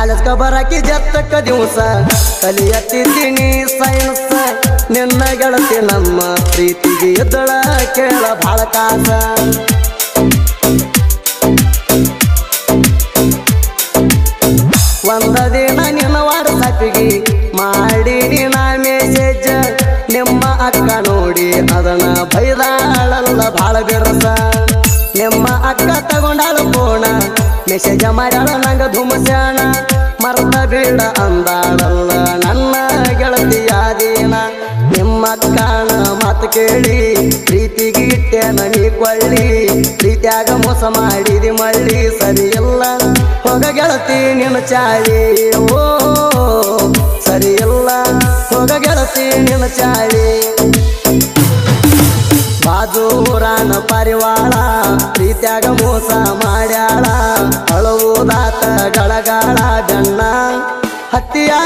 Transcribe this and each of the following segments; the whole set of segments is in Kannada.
ಕಾಲೇಜ್ಕ ಬರಾಕಿ ಜತ್ತಕ್ಕ ದಿವಸ. ಕಲಿಯತ್ತಿದ್ದೀನಿ ಸೈನ್ಸ್ ನಿನ್ನ ಗೆಳತಿ ನಮ್ಮ ಪ್ರೀತಿಗೆ ಎದ್ದಳ ಕೇಳ ಭಾಳ ಕಾಸ. ಒಂದ ದಿನ ನಿನ್ನ ವಾಟ್ಸಪ್ಪಿಗೆ ಮಾಡಿ ನಾ ಮೆಸೇಜ್ ನಿಮ್ಮ ಅಕ್ಕ ನೋಡಿ ಅದನ್ನ ಬೈದಾಳಲ್ಲ ಭಾಳ ಬೆರಸ. ನಿಮ್ಮ ಅಕ್ಕ ತಗೊಂಡಾಳ ಫೋನ ಮೆಸೇಜ್ ಮಾಡ್ಯಾಳ ನಂಗೆ ಧುಮಸ್ಯಾಣ ಮರ್ತ ಬೀಡ ಅಂದಾಳಲ್ಲ, ನನ್ನ ಗೆಳತಿಯಾದೀನ ನಿಮ್ಮ ಕಾಣ ಮಾತು ಕೇಳಿ, ಪ್ರೀತಿಗೆ ಇಟ್ಟೆ ನೀ ಕೊಳ್ಳಿ? ಪ್ರೀತಿಯಾಗ ಮೋಸ ಮಾಡಿದಿ ಮಳ್ಳಿ, ಸರಿ ಇಲ್ಲ ಹೋಗ ಗೆಳತಿ ನಿನ್ನ ಚಾಳಿ. ಓ ಸರಿ ಇಲ್ಲ ಹೋಗ ಗೆಳತಿ ನಿನ್ನ ಚಾಳಿ. ಬಾಜೂರಾನ ಪರಿವಾಳ, ಪ್ರೀತಿಯಾಗ ಮೋಸ ಮಾಡ್ಯಾಳ.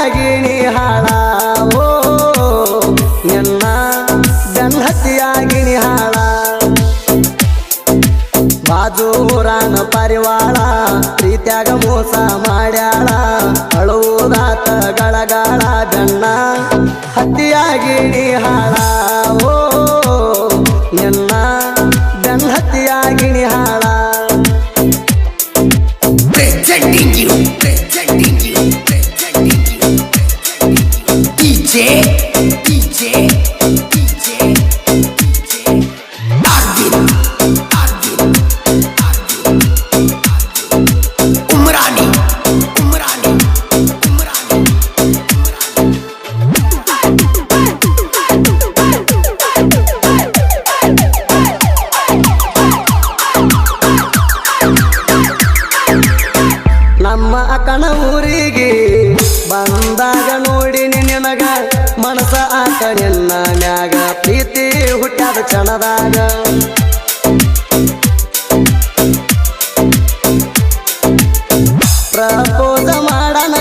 ಹತ್ತಿಯಾಗಿ ನೀ ಹಾಳ. ಓ ನಿನ್ನ ಬೆನ್ ಹತ್ತಿಯಾಗಿ ನೀ ಹಾಳ ಬಾಜೂರಾನ ಪರಿವಾಳ, ಪ್ರೀತ್ಯಾಗ ಮೋಸ ಮಾಡ್ಯಾಳ. ಅಳುವುದಾತ ಗಳಗಾಳ ಜನ್ನ ಹತ್ತಿಯಾಗಿಣಿ ಹಾಳ.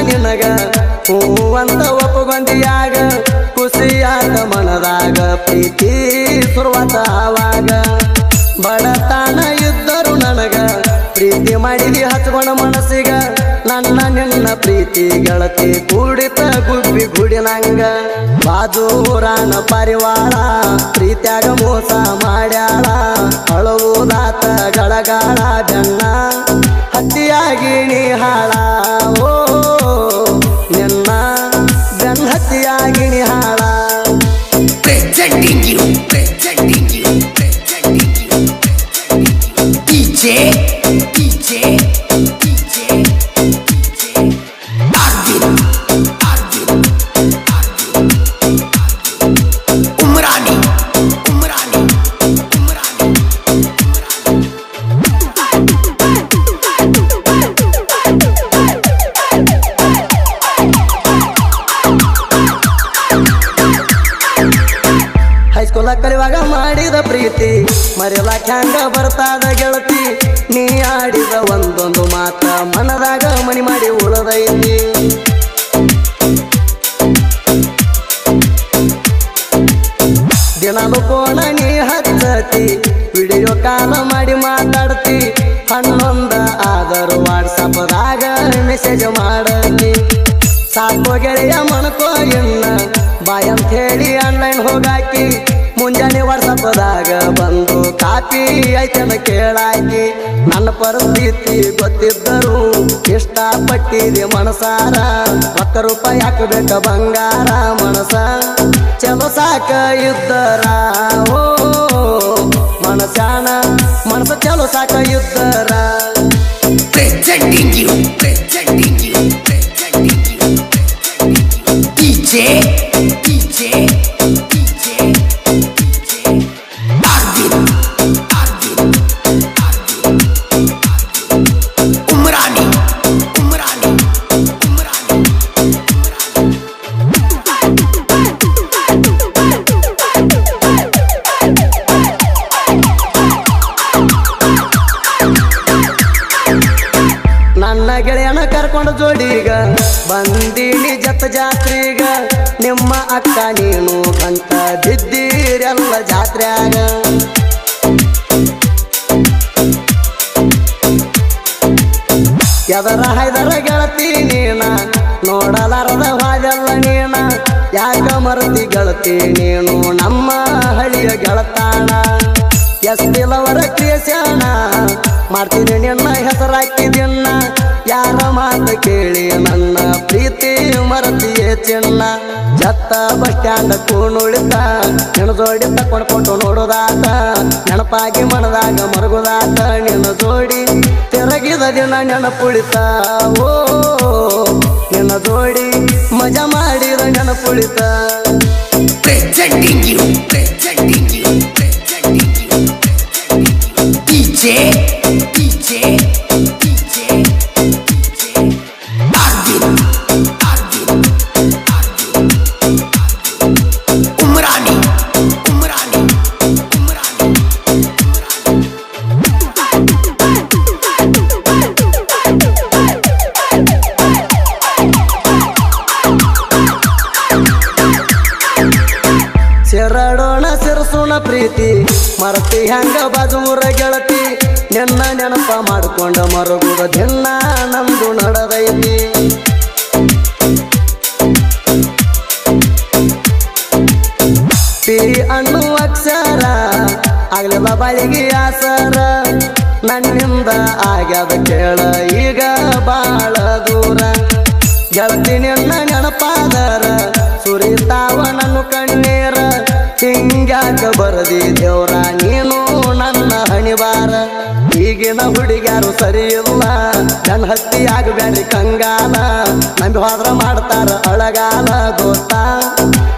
ನಿನಗ ಹೂವಂತ ಒಪ್ಪುಗೊಂಡಿಯಾಗ, ಖುಷಿಯಾದ ಮನದಾಗ ಪ್ರೀತಿ ಸುರುವಂತ ಆವಾಗ ಬಡತನ ಇದ್ದರು ನನಗ ಪ್ರೀತಿ ಮಾಡಿದಿ ಹಚ್ಕೊಂಡ ಮನಸ್ಸಿಗ ಪ್ರೀತಿ ಗೆಳತಿ ಕೂಡಿತ ಗುಬ್ಬಿ ಗುಡಿನಂಗ. ಬಾಜೂರಾನ ಪರಿವಾಳ ಪ್ರೀತ್ಯಾಗ ಮೋಸ ಮಾಡ್ಯಾಳ. ಅಳುವುದಾತ ಗಳಗಾಳ ಬೆನ್ನ ಹತ್ತಿಯಾಗಿ ನೀ ಹಾಳ ಓ ನಿನ್ನ ಬೆನ್ ಹತ್ತಿಯಾಗಿ ನೀ ಹಾಳ Presenting you, ಮೆಸೇಜ್ ಮಾಡಲಿ. ಸಾಕು ಗೆಳೆಯ ಮನಕೋ ಇಲ್ಲ ಬಾಯ್ ಅಂತ ಹೇಳಿ ಆನ್ಲೈನ್ ಹೋಗಾಕಿ. ಮುಂಜಾನೆ ವರ್ಷದಾಗ ಬಂದು ಕಾಪಿ ಐತನ ಕೇಳಾಕಿ. ನನ್ನ ಪರಿಸ್ಥಿತಿ ಗೊತ್ತಿದ್ದರು ಇಷ್ಟಪಟ್ಟಿದೆ ಮನಸಾರ. ಹತ್ತು ರೂಪಾಯಿ ಹಾಕಬೇಕ ಬಂಗಾರ ಮನಸ. ಚಲೋ ಸಾಕ ಇದ್ದರ. ಓ ಮನಸಾನ ಮನಸ ಚಲೋ ಸಾಕ ಇದ್ದರ. DJ, ಅಕ್ಕ ನೀನು ಅಂತ ಬಿದ್ದೀರೆಲ್ಲ ಜಾತ್ರ್ಯಾಗ. ಎದರ ಹೈದರ ಗೆಳತಿ ನೀನ, ನೋಡಲಾರದ ಹಾಗೆಲ್ಲ ನೀನ, ಯಾಕ ಮರತಿ ಗೆಳತಿ ನೀನು ನಮ್ಮ ಹಳಿಯ ಗೆಳತಾಣ. ಎಸ್ತಿಲವರ ಕ್ರಿಯಸ್ಯಾಣ ಮಾಡ್ತೀನಿ ನಿನ್ನ ಹೆಸರಾಕಿದಿನ್ನ ಯಾರ ಮಾತು ಕೇಳಿ ನನ್ನ ಪ್ರೀತಿ ಮರತಿಯೇ ಚಿನ್ನ. ಜತ್ತ ಬಸ್ ಸ್ಟ್ಯಾಂಡ್ ಕೂನುಳಿತ ಜೋಡಿ ತಕೊಂಡ್ಕೊಂಡು ನೋಡೋದಾತ. ನೆನಪಾಗಿ ಮನದಾಗ ಮರಗುದಾತ. ನಿನ್ನ ಜೋಡಿ ತಿರಗಿದ ದಿನ ನೆನಪುಳಿತ. ಓ, ನಿನ್ನ ಜೋಡಿ ಮಜಾ ಮಾಡಿದ ನೆನಪುಳಿತ. Presenting ಪ್ರೀತಿ. ಮರತಿ ಹೆಂಗ ಬಾಜೂರ ಗೆಳತಿ. ನೆನ್ನ ನೆನಪ ಮಾಡ್ಕೊಂಡ ಮರಗುದ ದಿನ ನಮ್ದು ನಡೆದೈತಿ. ಪಿ ಅಣ್ಣು ಅಕ್ಷರ, ಆಗ್ಲಿಲ್ಲ ಬಾಳಿಗೆ ಆಸರ. ನನ್ನಿಂದ ಆಗ್ಯದ ಕೇಳ ಈಗ ಬಾಳ ದೂರ. ಗೆಳತಿ ನಿನ್ನ ಹಿಂಗ್ಯಾಕ ಬರದಿ ದೇವ್ರ? ನೀನು ನನ್ನ ಹಣಿಬಾರ. ಈಗಿನ ಹುಡುಗ್ಯಾರು ಸರಿ ಇಲ್ಲ ನನ್ನ ಹತ್ತಿ ಆಗಬೇಡ್ರಿ ಕಂಗಾಲ. ನಂಬಿ ಹೋದ್ರ ಮಾಡ್ತಾರ ಅಳಗಾಲ, ದೋಸ್ತ.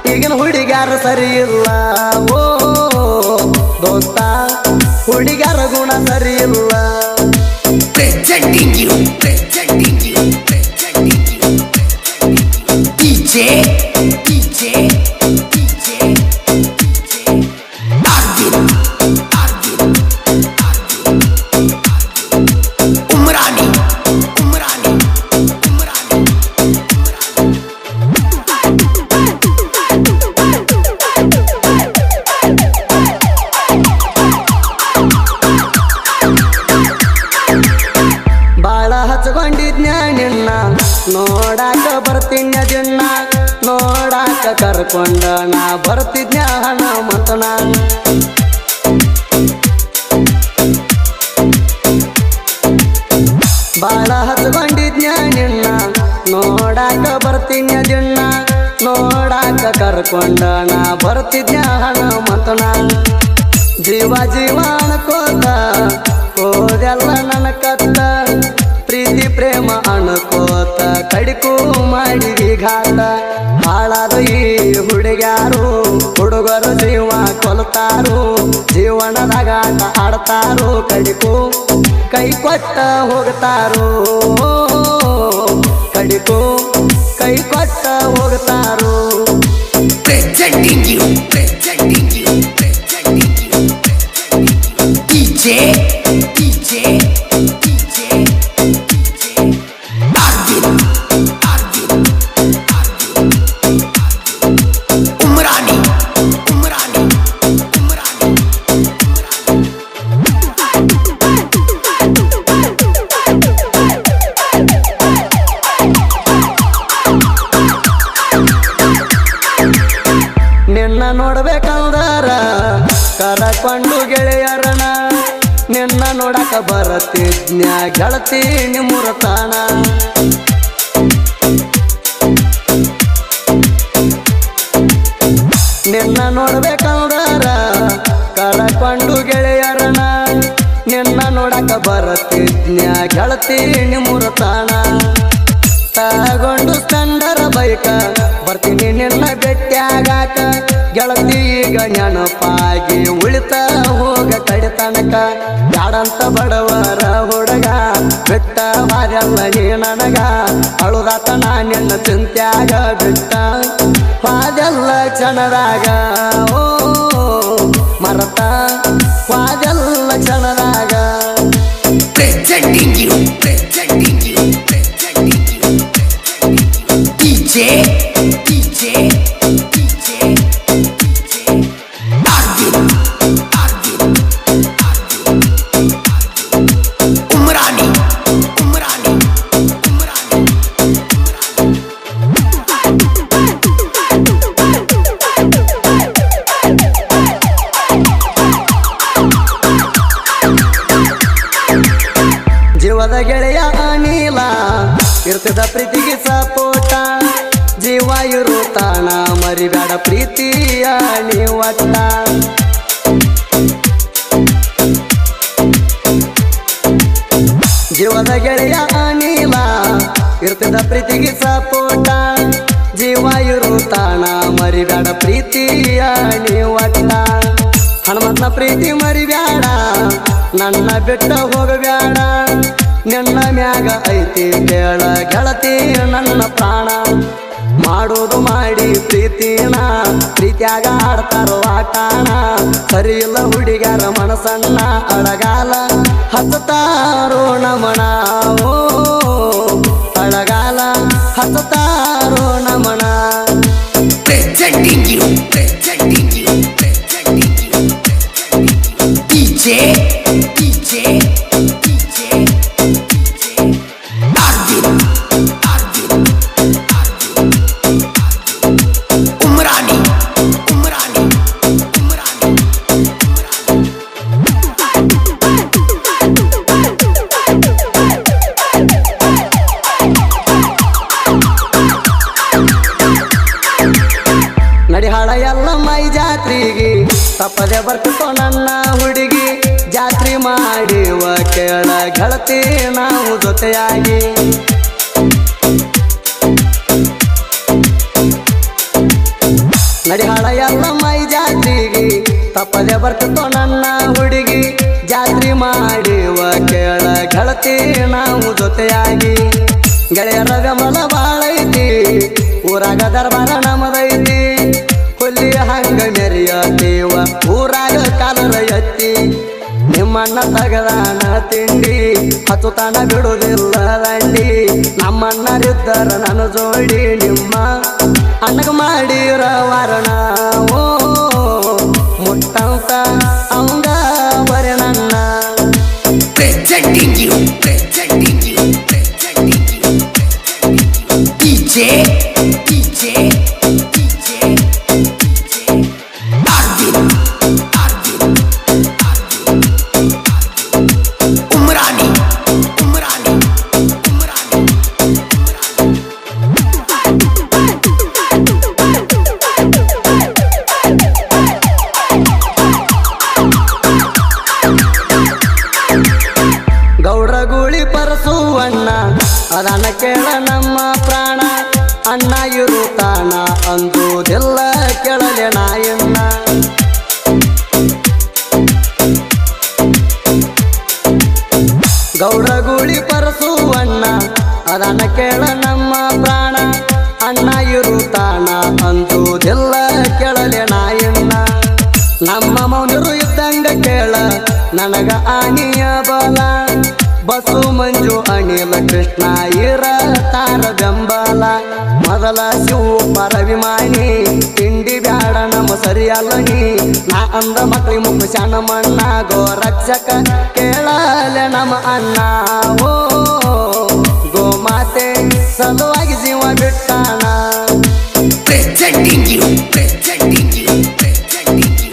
ಈಗಿನ ಹುಡುಗ್ಯಾರು ಸರಿ ಓ, ದೋಸ್ತ. ಹುಡುಗ್ಯಾರ ಗುಣ ಸರಿ ಇಲ್ಲ ನೋಡಾಕ ಬರ್ತೀನಿ ದಿನ ನೋಡಾಕ ಕರ್ಕೊಂಡ ನಾ ಬರ್ತಿದ್ನ ಮತನ ಬಾಳ ಹಚ್ಕೊಂಡಿದ್ನ್ಯ ನಿನ್ನ, ನೋಡಾಕ ಬರ್ತೀನಿ ದಿನ ನೋಡಾಕ ಕರ್ಕೊಂಡ ನಾ ಬರ್ತಿದ್ನ ಮತನ ಜೀವ ಜೀವ ಅನ್ಕೋತ, ಹೋದೆಲ್ಲ ನನ್ನ ಅನ್ಕೋತ ಕಡಿಕು ಮಾಡಿ ಘಾತ ಹಾಳಾದ ಈ ಹುಡುಗ್ಯಾರು, ಹುಡುಗರು ಜೀವ ಕೊಲ್ತಾರು. ಜೀವನದಾಗ ಆಡ್ತಾರು ಕಡಿಕು. ಕೈ ಕೊಟ್ಟ ಹೋಗ್ತಾರು. ನೋಡಕ ಬರತಿದ್ನ್ಯ ಗೆಳತಿ ನಿಮ್ಮುರ ತಾಣ ತಗೊಂಡು ತಂಡರ ಬೈಕ, ಬರ್ತೀನಿ ನಿನ್ನ ಬೆಟ್ಟಿಯಾಗಾಕ ಗೆಳತಿ ಈಗ ನೆನಪಾಗಿ ಉಳಿತ ಹೋಗ ಕಡೆ ತನಕ. ಯಾಡಂತ ಬಡವರ ಹುಡುಗ, ಬಿಟ್ಟ ಮಾರಲ್ಲ ನೀ ನನಗ. ಅಳುದಾತ ನಾ ನಿನ್ನ ಚಿಂತ್ಯಾಗ ಬಿಟ್ಟ ಪಾದೆಲ್ಲ ಕ್ಷಣದಾಗ ಓ, ಮರತ ಪಾದೆಲ್ಲ ಕ್ಷಣದಾಗ DJ, DJ, ಇರ್ತದ ಪ್ರೀತಿಗೆ ಸಪೋಟ. ಜೀವ ತಾಣ ಮರಿಬೇಡ ಪ್ರೀತಿಯ ನೀವಟ್ಟ. ಹನುಮಂತನ ಪ್ರೀತಿ ಮರಿಬೇಡ ನನ್ನ ಬಿಟ್ಟ ಹೋಗಬೇಡ ನನ್ನ ಮ್ಯಾಗ ಐತಿ ಕೇಳ ಗೆಳತಿ ನನ್ನ ಪ್ರಾಣ. ಮಾಡೋದು ಮಾಡಿ ಪ್ರೀತಿನ, ಪ್ರೀತಿಯಾಗ ಆಡ್ತಾರೋ ಆಟಾಣ ಸರಿ ಇಲ್ಲ ಹುಡುಗ್ಯಾರ ಮನಸ್ಸನ್ನ ಅಡಗಾಲ ಹತ್ತಾರೋ ನಮಣ ಓ ಹತ್ತಾರೋ ನಮನ ನಾವು ಜೊತೆಯಾಗಿ ನಡಿಹಾಳ ಎಲ್ಲ ಜಾತ್ರೆಗೆ, ತಪ್ಪದೆ ಬರ್ತಿತ್ತು ನನ್ನ ಹುಡುಗಿ. ಜಾತ್ರೆ ಮಾಡಿವ ಕೇಳ ಗೆಳತಿ ನಾವು ಜೊತೆಯಾಗಿ. ಗೆಳೆಯರ ಬೆಂಬಲ ಬಾಳೈತಿ. ಊರಾಗ ದರ್ಬಾರ ನಮದೈತಿ ನಿಮ್ಮಣ್ಣ ತಗದಾನ ತಿಂಡಿ ಹಚ್ಚುತಾನ ಬಿಡುವುದಿಲ್ಲ ದಂಡಿ ನಮ್ಮಣ್ಣರಿದ್ದರ ನನ್ನ ಜೋಡಿ ನಿಮ್ಮ ಅಣ್ಣಗ ಮಾಡಿರ ವರಣ. ಓ, ಮುಟ್ಟಂತ ಅವಂಗ ಬರೆ ನನ್ನ. ಬಸು ಮಂಜು ಅನಿಲ ಕೃಷ್ಣ ಇರ ತಾರ ಬೆಂಬಲ ಮೊದಲ ಶಿವು ಪರವಿಮಾನಿ ತಿಂಡಿ ಬ್ಯಾಡ ನಮ್ಮ ಸರಿಯಲ್ಲ ನೀ ನಾ ಅಂದ ಮಕ್ಳಿ ಮುಖ ಮಣ್ಣ ಗೋರಕ್ಷಕ ಕೇಳಲೆ ನಮ್ಮ ಅಣ್ಣ. ಓ ಗೋಮಾತೆ ಸಲುವಾಗಿ ಜೀವ ಬಿಟ್ಟಾನ. ಪ್ರೆಸೆಂಟಿಂಗ್ you, ಪ್ರೆಸೆಂಟಿಂಗ್ ಪ್ರೆಸೆಂಟಿಂಗ್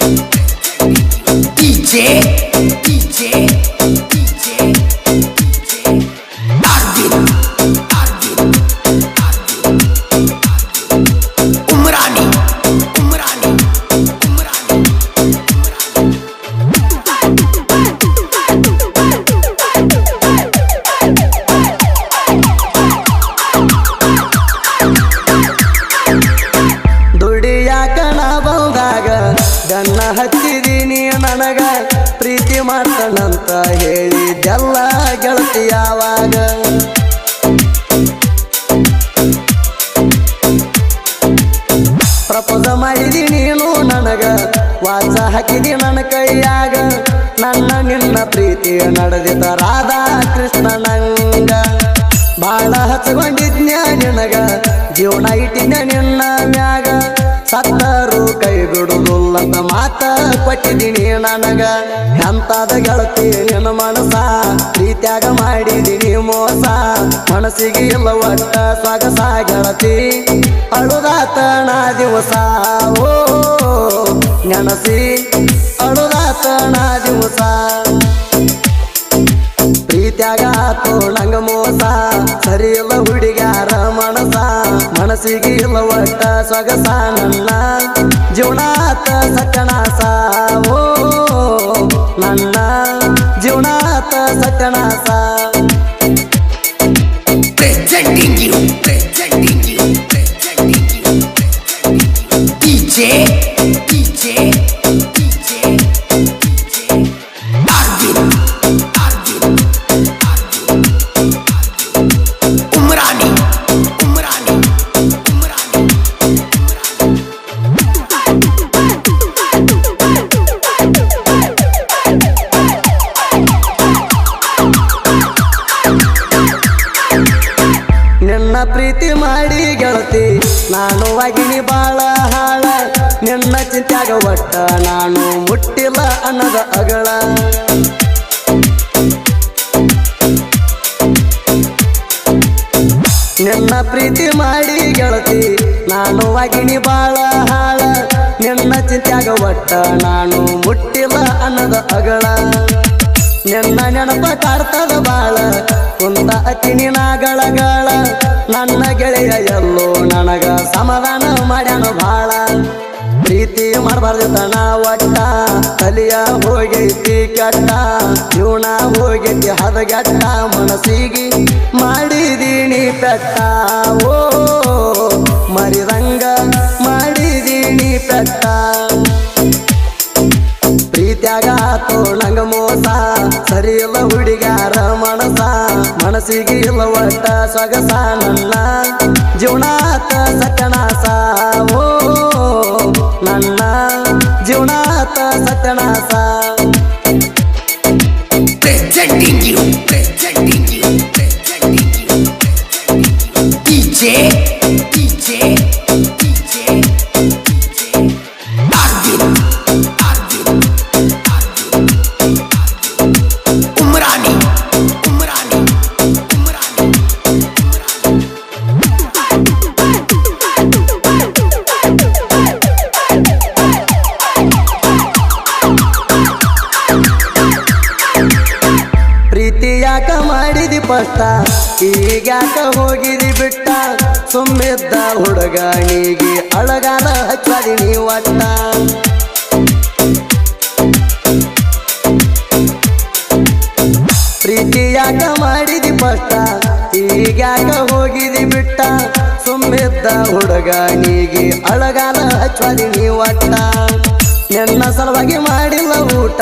ನಡೆದಿದ್ದ ರಾಧಾ ಕೃಷ್ಣ ನಂಗ ಬಾಳ ಹಚ್ಕೊಂಡಿದ್ನ್ಯ ನಿನಗ? ಜೀವನ ಇಟ್ಟಿನ ನಿನ್ನ ಮ್ಯಾಗ? ಸತ್ತರು ಕೈ ಬಿಡುದಿಲ್ಲಂತ ಮಾತ ಕೊಟ್ಟಿದ್ದೀನಿ ನನಗ. ಎಂತಾದ ಗೆಳತಿ ನಿನ್ನ ಮನಸ ಪ್ರೀತ್ಯಾಗ ಮಾಡಿದೀನಿ ಮೋಸ. ಮನಸ್ಸಿಗೆ ಇಲ್ಲ ಒಟ್ಟ ಸೊಗಸ ಗೆಳತಿ. ಅಳುದಾತಣ ದಿವಸ. ಓ, ನೆನಸಿ. ಅಳುದಾತಣ ದಿವಸ. ಪ್ರೀತ್ಯಾಗ ಆತು ನಂಗ ಮೋಸ. ಸರಿ ಇಲ್ಲ ಹುಡುಗಾರ ಮನಸ. ಮನಸ್ಸಿಗೆ ಇಲ್ಲ ಒಟ್ಟ ಸೊಗಸ ನನ್ನ ಜೀವನಾತ ಸತ್ಯನಾಸ. ಓ, ನನ್ನ ಜೀವನಾತ ಸತ್ಯನಾಸ. ಒಟ್ಟ ನಾನು ಮುಟ್ಟಿಲ್ಲ ಅನ್ನದ ಅಗಳ. ನಿನ್ನ ನೆನಪ ಕಾಡ್ತದ ಬಾಳ, ಕುಂತ ಅತಿನಿ ನಾಗಳಗಳ ನನ್ನ ಗೆಳೆಯ ಎಲ್ಲೋ ನನಗ ಸಮಾಧಾನ ಮಾಡ್ಯಾನ ಬಾಳ. ಪ್ರೀತಿ ಮಾಡಬಾರ್ದಿತನ ಒಟ್ಟ ತಲಿಯ ಹೋಗೈತಿ ಕೆಟ್ಟ. ಜೀವನ ಹೋಗೈತಿ ಹದಗೆಟ್ಟ. ಮನಸ್ಸಿಗೆ ಮಾಡಿದೀನಿ ಪೆಟ್ಟ. ಓ, ಮರಿದಂಗ ಮಾಡಿದೀನಿ ಪೆಟ್ಟ. ಪ್ರೀತ್ಯಾಗ ಆತೋ ನಂಗ ಮೋಸ. ಸರಿ ಇಲ್ಲ ಹುಡುಗಾರ ಮನಸ. ಮನಸ್ಸಿಗೆ ಇಲ್ಲ ಒಟ್ಟ ಸೊಗಸ ನನ್ನ. ಸತ್ಯನಾಸ ಓ ನನ್ನ ಜೀವನಾತ ಸತ್ಯನಾಸ Presenting you, ಈಗ್ಯಾಕ ಹೋಗಿದಿ ಬಿಟ್ಟ? ಸುಮ್ಮಿದ್ದ ಹುಡುಗನಿಗೆ ಅಳಗಾಲ ಹಚ್ಚಿ ನೀ ಒಟ್ಟ ನನ್ನ ಸಲುವಾಗಿ ಮಾಡಿಲ್ಲ ಊಟ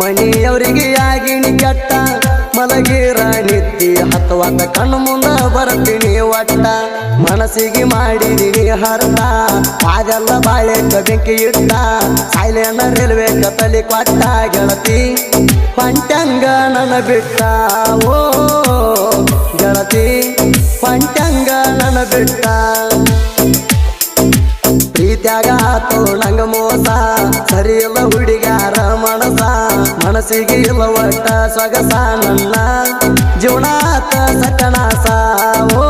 ಮನೆಯವರಿಗೆ ಆಗಿನಿ ಕೆಟ್ಟ? ಮಲಗಿರ ನಿತ್ತಿ ಹತ್ತವಾದ ಕಣ್ಣು ಮುಂದ ಬರ್ತೀನಿ ಒಟ್ಟ ಮನಸ್ಸಿಗೆ ಮಾಡಿದೀನಿ ಹರ್ತ ಅದೆಲ್ಲ ಬಾಳೆ ಬೆಂಕಿ ಇಟ್ಟ? ಸಾಯ್ಲೆನ ರೈಲ್ವೆ ಕತ್ತಲಿ ಕೊಟ್ಟ ಗೆಳತಿ? ಪಂಟಂಗ ನನ್ನ ಬಿಟ್ಟ? ಓ ಗೆಳತಿ ಪಂಟಂಗ ನನ್ನ ಬಿಟ್ಟ ಪ್ರೀತ್ಯಾಗ ತೋಳಂಗ ಮೋಸ, ಸರಿ ಇಲ್ಲ ಹುಡುಗಾರ ಮನಸ, ಮನಸ್ಸಿಗೆ ಇಲ್ಲ ಒಟ್ಟ ಸೊಗಸ ನನ್ನ. ಜೀವನಾತ ಸತ್ಯನಾಸ ಓ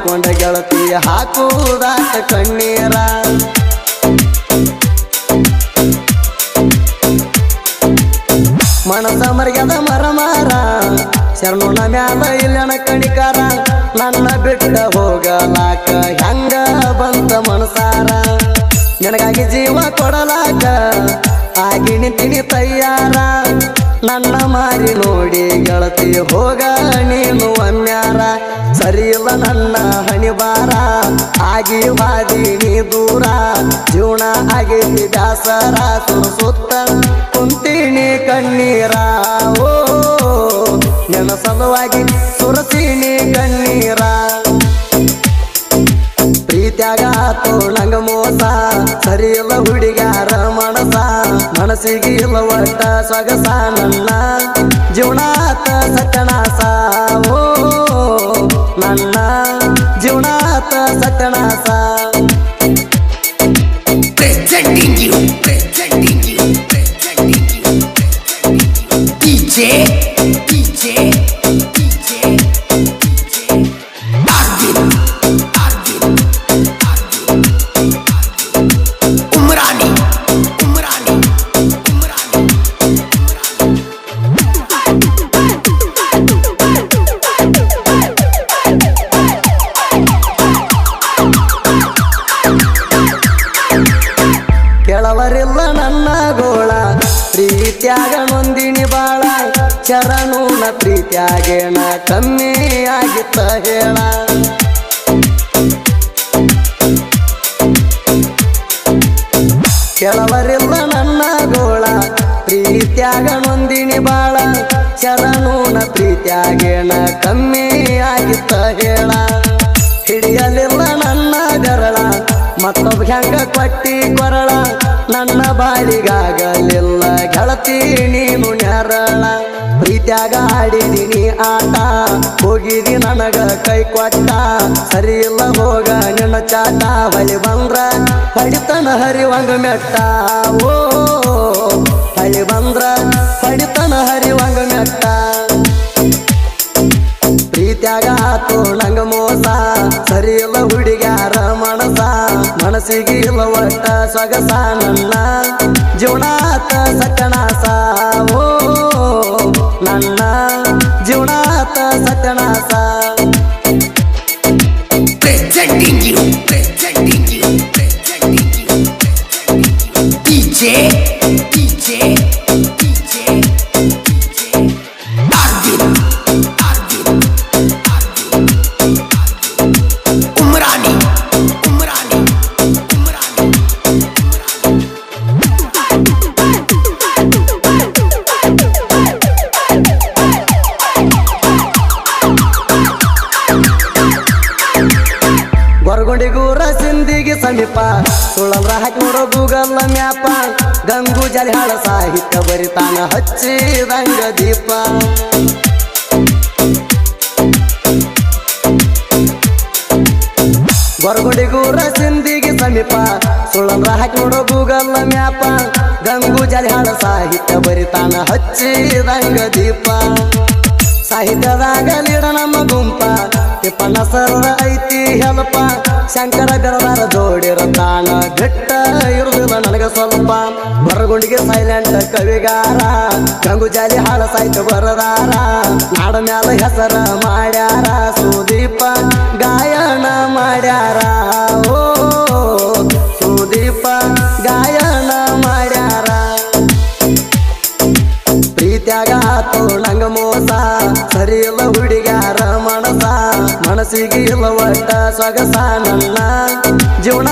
ಮಾಡಿಕೊಂಡ ಗೆಳತಿ ಹಾಕುವುದಾಟ ಕಣ್ಣೀರ. ಮನಸ ಮರ್ಗದ ಮರ ಮಾರ ಶರಣುನ ಮ್ಯಾಲ ಇಲ್ಲನ ಕಣಿಕಾರ. ನನ್ನ ಬಿಟ್ಟ ಹೋಗಲಾಕ ಹೆಂಗ ಬಂತ ಮನಸಾರ. ನಿನಗಾಗಿ ಜೀವ ಕೊಡಲಾಕ ಆಗಿ ನಿಂತಿನಿ ತಯ್ಯಾರ ನನ್ನ ಮಾರಿ ನೋಡಿ ಗೆಳತಿ ಹೋಗ ನೀನು ಅಮ್ಯಾರ ಹಣಿಬಾರ ಆಗಿ ನೀ ದೂರ. ಜೀವನ ಆಗೈತಿ ದಾಸರ ಸುತ್ತ ಕುಂತೀನಿ ಕಣ್ಣೀರ. ಓ, ನನ್ನ ಸಲುವಾಗಿ ಸುರತೀನಿ ಕಣ್ಣೀರ. ಪ್ರೀತಿ ಪ್ರೀತ್ಯಾಗ ತೋಳಂಗ ಮೋಸ, ಸರಿಯಲ್ಲ ಹುಡುಗಾರ ಮನಸ. ಮನಸ್ಸಿಗೆ ಇಲ್ಲ ಒಟ್ಟ ಸೊಗಸ ನನ್ನ ಜೀವನ. ಪ್ರೀತ್ಯಾಗ ನೊಂದಿನಿ ಬಾಳ ಚರಣೂನ ಪ್ರೀತ್ಯಾಗೇಣ ಕಮ್ಮಿ ಆಗಿತ್ತ ಹೇಳ. ಕೆಳವರಿಲ್ಲ ನನ್ನ ಗೋಳ. ಪ್ರೀತ್ಯಾಗ ನೊಂದಿನಿ ಬಾಳ. ಚರಣೂನ ಪ್ರೀತ್ಯಾಗೇಣ ಕಮ್ಮಿ ಆಗಿತ್ತ ಹೇಳ. ಹಿಡಿಯಲಿಲ್ಲ ನನ್ನ ಗರಳ. ಮತ್ತೊಬ್ಬ ಹೆಂಗ ಕೊಟ್ಟಿ ಕೊರಳ. ನನ್ನ ಬಾಳಿಗಾಗಲಿಲ್ಲ. ಗೆಳತಿ ಮುನ್ಯಾರಳ. ಪ್ರೀತ್ಯಾಗ ಆಡಿದೀನಿ ಆಟ. ಹೋಗಿದಿ ನನಗ ಕೈ ಕೊಟ್ಟ. ಸರಿ ಇಲ್ಲ ಹೋಗ ನಿನ್ನ ಚಾಟ. ಬಳಿ ಬಂದ್ರ ಪಡಿತನ ಹರಿವಂಗ ಮೆಟ್ಟ. ಓ ಬಳಿ ಬಂದ್ರ ಪಡಿತನ ಹರಿವಂಗ ಮೆಟ್ಟ. ಪ್ರೀತ್ಯಾಗ ಆತು ನಂಗ ಮೋಸ. ಸರಿ ಇಲ್ಲ ಹುಡುಗ್ಯಾರ ಮನಸ. ಮನಸ್ಸಿಗೆ ಇಲ್ಲ ಒಟ್ಟ ಸೊಗಸ ನನ್ನ. ಜೀವನ ಸತ್ಯನಾಸ presenting ಸಾಹಿತ್ಯ ಹಚ್ಚಿ ಹಚ್ಚಿದಂಗ ದೀಪ. ಗೊರಗುಡಿಗೂ ರಸಿಂದಿಗೆ ಸಮೀಪ ಸುಳಂದ್ರ ಹಾಕಿ ನೋಡೋ ಗೂಗಲ್ ಮ್ಯಾಪ. ಗಂಗು ಜಲಿ ಹಾಳ ಸಾಹಿತ್ಯ ಬರಿತಾನ ಹಚ್ಚಿದಂಗ ದೀಪ. ಸಾಹಿತ್ಯದಾಗ ನಮ್ಮ ಗುಂಪ ತಿಪ್ಪಣ್ಣ ಸರ್ರ ಐತಿ, ಹೆಲ್ಪ. ಶಂಕರ ಬೆರದಾರ ಜೋಡಿರತಾನ ಘಟ್ಟ ಇರುದಿಲ್ಲ ನನಗೆ ಸ್ವಲ್ಪ. ಬರಗುಂಡಿಗೆ ಸೈಲೆಂಟ್ ಕವಿಗಾರ, ಗಂಗು ಜಾಲಿ ಹಾಳ ಸಾಯ್ತ ಬರದಾರ. ನಾಡ ಮ್ಯಾಲ ಹೆಸರ ಮಾಡ್ಯಾರ, ಸುದೀಪ ಗಾಯನ ಮಾಡ್ಯಾರ. ಓ, ಸುದೀಪ ಗಾಯನ ಮಾಡ್ಯಾರ. ಮೋಸ, ಸರಿ ಇಲ್ಲ ಹುಡುಗ್ಯಾರ ಮನಸ ಮನಸ್ಸಿಗೆ ಒಟ್ಟ ಸೊಗಸ ನನ್ನ ಜೀವನ